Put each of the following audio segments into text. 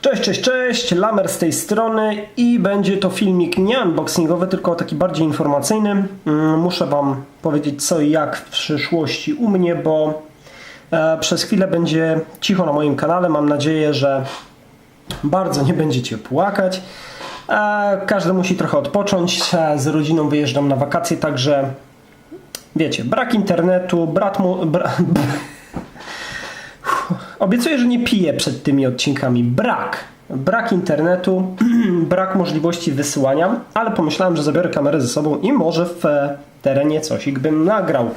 Cześć, cześć, cześć, Lamer z tej strony i będzie to filmik nie unboxingowy, tylko taki bardziej informacyjny. Mm, Muszę Wam powiedzieć co i jak w przyszłości u mnie, bo e, przez chwilę będzie cicho na moim kanale. Mam nadzieję, że bardzo nie będziecie płakać. E, Każdy musi trochę odpocząć. E, Z rodziną wyjeżdżam na wakacje, także wiecie, brak internetu, brat mu... Bra... Obiecuję, że nie piję przed tymi odcinkami. Brak. Brak internetu, brak możliwości wysyłania, ale pomyślałem, że zabiorę kamerę ze sobą i może w e, terenie coś bym nagrał.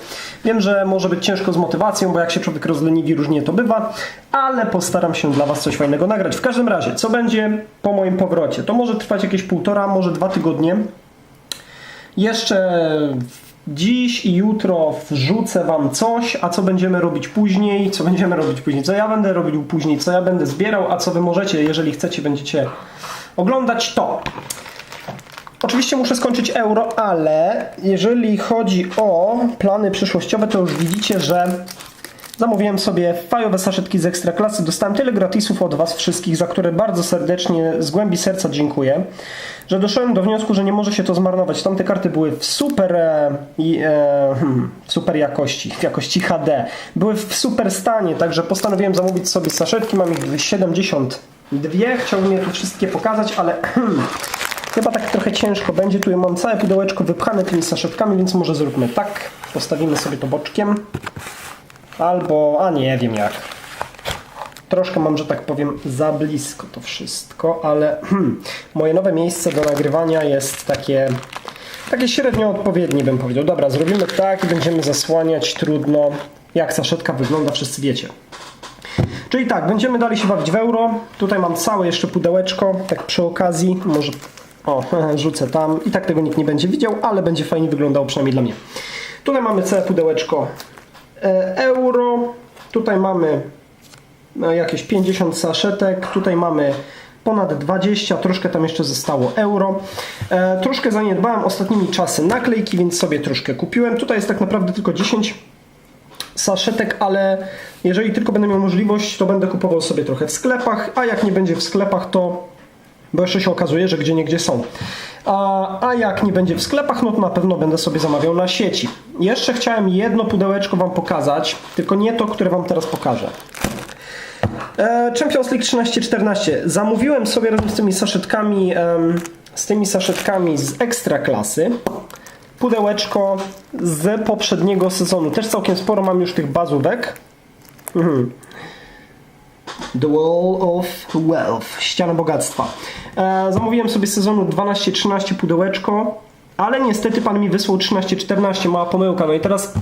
Wiem, że może być ciężko z motywacją, bo jak się człowiek rozleniwi, różnie to bywa, ale postaram się dla Was coś fajnego nagrać. W każdym razie, co będzie po moim powrocie? To może trwać jakieś półtora, może dwa tygodnie. Jeszcze dziś i jutro wrzucę Wam coś, a co będziemy robić później, co będziemy robić później, co ja będę robił później, co ja będę zbierał, a co Wy możecie, jeżeli chcecie, będziecie oglądać to. Oczywiście muszę skończyć euro, ale jeżeli chodzi o plany przyszłościowe, to już widzicie, że Zamówiłem sobie fajowe saszetki z Ekstraklasy. Dostałem tyle gratisów od Was wszystkich, za które bardzo serdecznie, z głębi serca dziękuję, że doszedłem do wniosku, że nie może się to zmarnować. Tamte karty były w super, e, e, hmm, super jakości, w jakości HD. Były w super stanie, także postanowiłem zamówić sobie saszetki. Mam ich 72. Chciałbym je tu wszystkie pokazać, ale chyba tak trochę ciężko będzie. Tu mam całe pudełeczko wypchane tymi saszetkami, więc może zróbmy tak. Postawimy sobie to boczkiem. Albo, a nie wiem jak. Troszkę mam, że tak powiem, za blisko to wszystko, ale hmm, moje nowe miejsce do nagrywania jest takie, takie średnio odpowiednie, bym powiedział. Dobra, zrobimy tak i będziemy zasłaniać trudno, jak saszetka wygląda, wszyscy wiecie. Czyli tak, będziemy dalej się bawić w euro. Tutaj mam całe jeszcze pudełeczko, tak przy okazji, może o, rzucę tam i tak tego nikt nie będzie widział, ale będzie fajnie wyglądało przynajmniej dla mnie. Tutaj mamy całe pudełeczko euro. Tutaj mamy no, jakieś 50 saszetek. Tutaj mamy ponad 20, troszkę tam jeszcze zostało euro. E, troszkę zaniedbałem ostatnimi czasy naklejki, więc sobie troszkę kupiłem. Tutaj jest tak naprawdę tylko 10 saszetek, ale jeżeli tylko będę miał możliwość, to będę kupował sobie trochę w sklepach, a jak nie będzie w sklepach, to bo jeszcze się okazuje, że gdzie niegdzie są. A, a jak nie będzie w sklepach, no to na pewno będę sobie zamawiał na sieci. Jeszcze chciałem jedno pudełeczko Wam pokazać, tylko nie to, które Wam teraz pokażę. E, Champions League 13-14. Zamówiłem sobie razem z tymi saszetkami, z tymi saszetkami z ekstra klasy pudełeczko z poprzedniego sezonu. Też całkiem sporo mam już tych bazówek. Mhm. The Wall of Wealth, ściana bogactwa. E, zamówiłem sobie z sezonu 12-13 pudełeczko, ale niestety pan mi wysłał 13-14, mała pomyłka. No i teraz,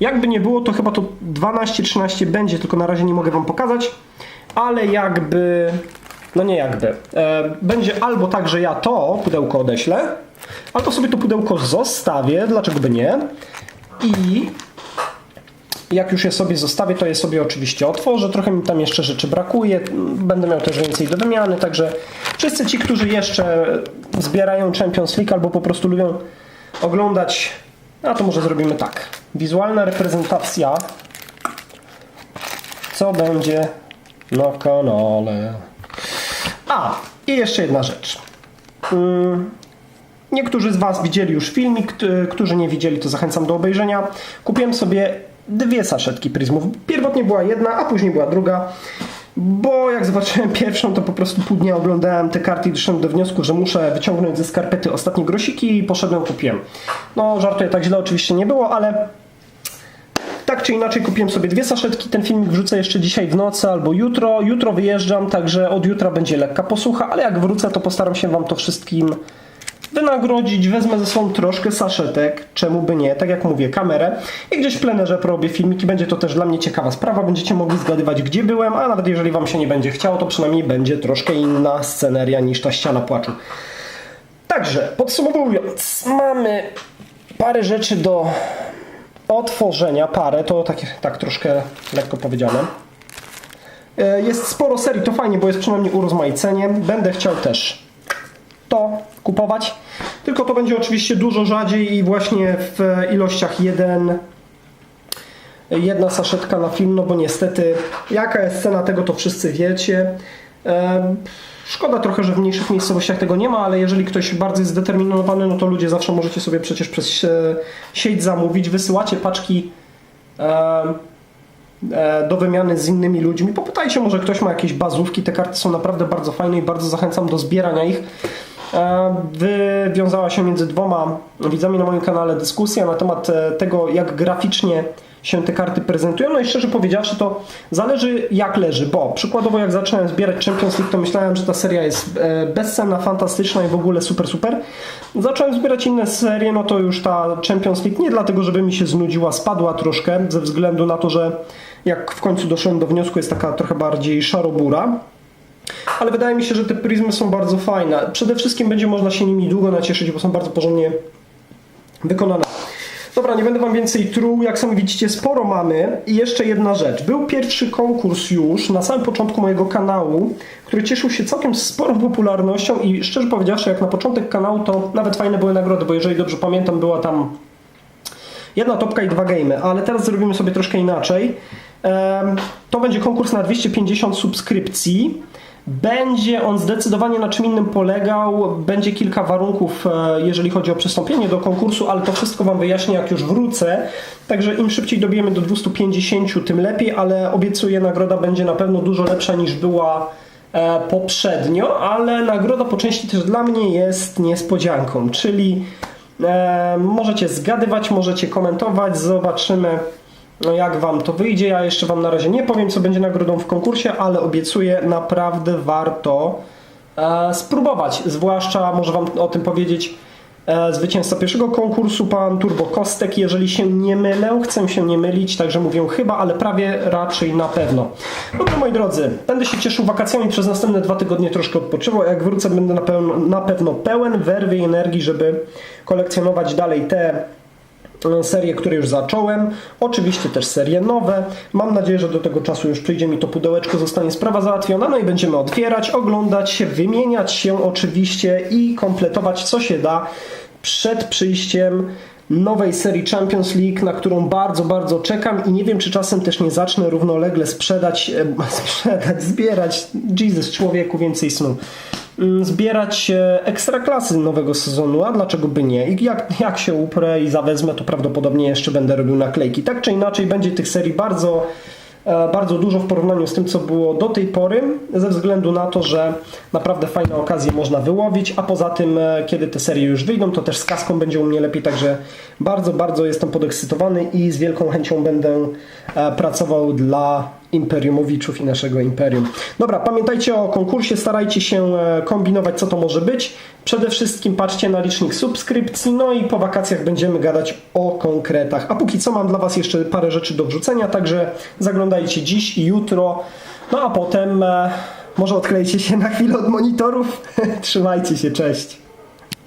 jakby nie było, to chyba to 12-13 będzie, tylko na razie nie mogę wam pokazać, ale jakby, no nie jakby, e, będzie albo tak, że ja to pudełko odeślę, albo sobie to pudełko zostawię, dlaczego by nie, i jak już je sobie zostawię, to je sobie oczywiście otworzę. Trochę mi tam jeszcze rzeczy brakuje. Będę miał też więcej do wymiany, także wszyscy ci, którzy jeszcze zbierają Champions League albo po prostu lubią oglądać, a to może zrobimy tak. Wizualna reprezentacja, co będzie na kanale. A, i jeszcze jedna rzecz. Mm, Niektórzy z Was widzieli już filmik, którzy nie widzieli, to zachęcam do obejrzenia. Kupiłem sobie dwie saszetki pryzmów. Pierwotnie była jedna, a później była druga. Bo jak zobaczyłem pierwszą, to po prostu pół dnia oglądałem te karty i doszedłem do wniosku, że muszę wyciągnąć ze skarpety ostatnie grosiki i poszedłem kupiłem. No, żartuję, tak źle oczywiście nie było, ale tak czy inaczej kupiłem sobie dwie saszetki. Ten filmik wrzucę jeszcze dzisiaj w nocy albo jutro. Jutro wyjeżdżam, także od jutra będzie lekka posłucha, ale jak wrócę, to postaram się Wam to wszystkim wynagrodzić. Wezmę ze sobą troszkę saszetek, czemu by nie, tak jak mówię, kamerę i gdzieś w plenerze porobię filmiki. Będzie to też dla mnie ciekawa sprawa. Będziecie mogli zgadywać, gdzie byłem, a nawet jeżeli Wam się nie będzie chciało, to przynajmniej będzie troszkę inna sceneria niż ta ściana płaczu. Także, podsumowując, mamy parę rzeczy do otworzenia, parę, to tak, tak troszkę lekko powiedziane. E, Jest sporo serii, to fajnie, bo jest przynajmniej urozmaicenie. Będę chciał też to kupować. Tylko to będzie oczywiście dużo rzadziej i właśnie w ilościach jeden, jedna saszetka na film, no bo niestety jaka jest cena tego to wszyscy wiecie. Szkoda trochę, że w mniejszych miejscowościach tego nie ma, ale jeżeli ktoś bardzo jest zdeterminowany, no to ludzie zawsze możecie sobie przecież przez sieć zamówić. Wysyłacie paczki e, do wymiany z innymi ludźmi. Popytajcie, może ktoś ma jakieś bazówki. Te karty są naprawdę bardzo fajne i bardzo zachęcam do zbierania ich. E, Wywiązała się między dwoma widzami na moim kanale dyskusja na temat e, tego, jak graficznie się te karty prezentują. No i szczerze powiedziawszy, to zależy jak leży, bo przykładowo jak zacząłem zbierać Champions League, to myślałem, że ta seria jest e, bezcenna, fantastyczna i w ogóle super, super. Zacząłem zbierać inne serie, no to już ta Champions League nie dlatego, żeby mi się znudziła, spadła troszkę, ze względu na to, że jak w końcu doszedłem do wniosku, jest taka trochę bardziej szarobura. Ale wydaje mi się, że te pryzmy są bardzo fajne. Przede wszystkim będzie można się nimi długo nacieszyć, bo są bardzo porządnie wykonane. Dobra, nie będę Wam więcej truł. Jak sami widzicie, sporo mamy. I jeszcze jedna rzecz. Był pierwszy konkurs już na samym początku mojego kanału, który cieszył się całkiem sporą popularnością i szczerze powiedziawszy, jak na początek kanału, to nawet fajne były nagrody, bo jeżeli dobrze pamiętam, była tam jedna topka i dwa game, ale teraz zrobimy sobie troszkę inaczej. To będzie konkurs na 250 subskrypcji. Będzie on zdecydowanie na czym innym polegał. Będzie kilka warunków, e, jeżeli chodzi o przystąpienie do konkursu, ale to wszystko Wam wyjaśnię, jak już wrócę. Także im szybciej dobijemy do 250, tym lepiej, ale obiecuję, nagroda będzie na pewno dużo lepsza niż była e, poprzednio, ale nagroda po części też dla mnie jest niespodzianką, czyli e, możecie zgadywać, możecie komentować, zobaczymy no jak Wam to wyjdzie. Ja jeszcze Wam na razie nie powiem, co będzie nagrodą w konkursie, ale obiecuję, naprawdę warto e, spróbować. Zwłaszcza, może Wam o tym powiedzieć, e, zwycięzca pierwszego konkursu, pan Turbo Kostek. Jeżeli się nie mylę, chcę się nie mylić, także mówię chyba, ale prawie raczej na pewno. Dobra, moi drodzy, będę się cieszył wakacjami przez następne dwa tygodnie, troszkę odpoczywał. Jak wrócę, będę na pewno, na pewno pełen werwy i energii, żeby kolekcjonować dalej te serie, które już zacząłem. Oczywiście też serie nowe. Mam nadzieję, że do tego czasu już przyjdzie mi to pudełeczko, zostanie sprawa załatwiona, no i będziemy otwierać, oglądać się, wymieniać się oczywiście i kompletować co się da przed przyjściem nowej serii Champions League, na którą bardzo, bardzo czekam i nie wiem, czy czasem też nie zacznę równolegle sprzedać, e, sprzedać, zbierać, Jesus, człowieku, więcej snu zbierać e, ekstraklasy nowego sezonu, a dlaczego by nie? I jak, jak się uprę i zawezmę, to prawdopodobnie jeszcze będę robił naklejki. Tak czy inaczej, będzie tych serii bardzo, e, bardzo dużo w porównaniu z tym, co było do tej pory, ze względu na to, że naprawdę fajne okazje można wyłowić, a poza tym, e, kiedy te serie już wyjdą, to też z kaską będzie u mnie lepiej, także bardzo, bardzo jestem podekscytowany i z wielką chęcią będę pracował dla Imperiumowiczów i naszego Imperium. Dobra, pamiętajcie o konkursie, starajcie się e, kombinować, co to może być. Przede wszystkim patrzcie na licznik subskrypcji, no i po wakacjach będziemy gadać o konkretach. A póki co mam dla Was jeszcze parę rzeczy do wrzucenia, także zaglądajcie dziś i jutro. No a potem e, może odklejcie się na chwilę od monitorów. Trzymajcie się, cześć.